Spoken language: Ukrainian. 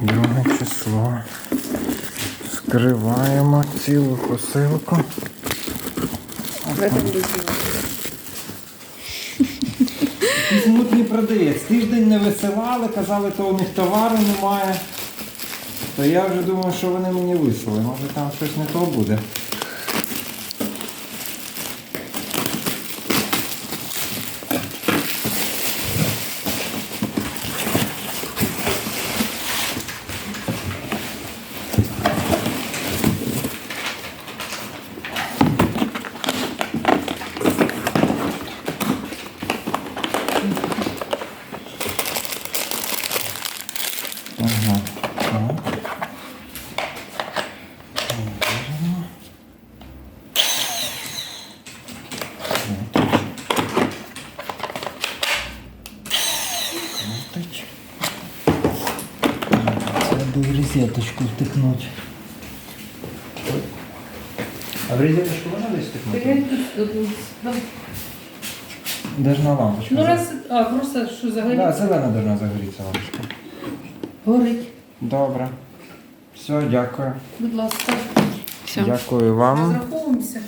Друге число. Скриваємо цілу посилку. Розділі. Продавець. Тиждень не висилали, казали, то у них товару немає. То я вже думав, що вони мені вислали. Може там щось не то буде. Ага. Так. Треба в розеточку втикнути. А в розеточку можна десь втикнути? Должна лампочка. Ну раз, а просто що Да, загоріться. зелена должна загорітися лампочка. Горить. Добре. Все, дякую. Будь ласка. Дякую вам. Розраховуємося.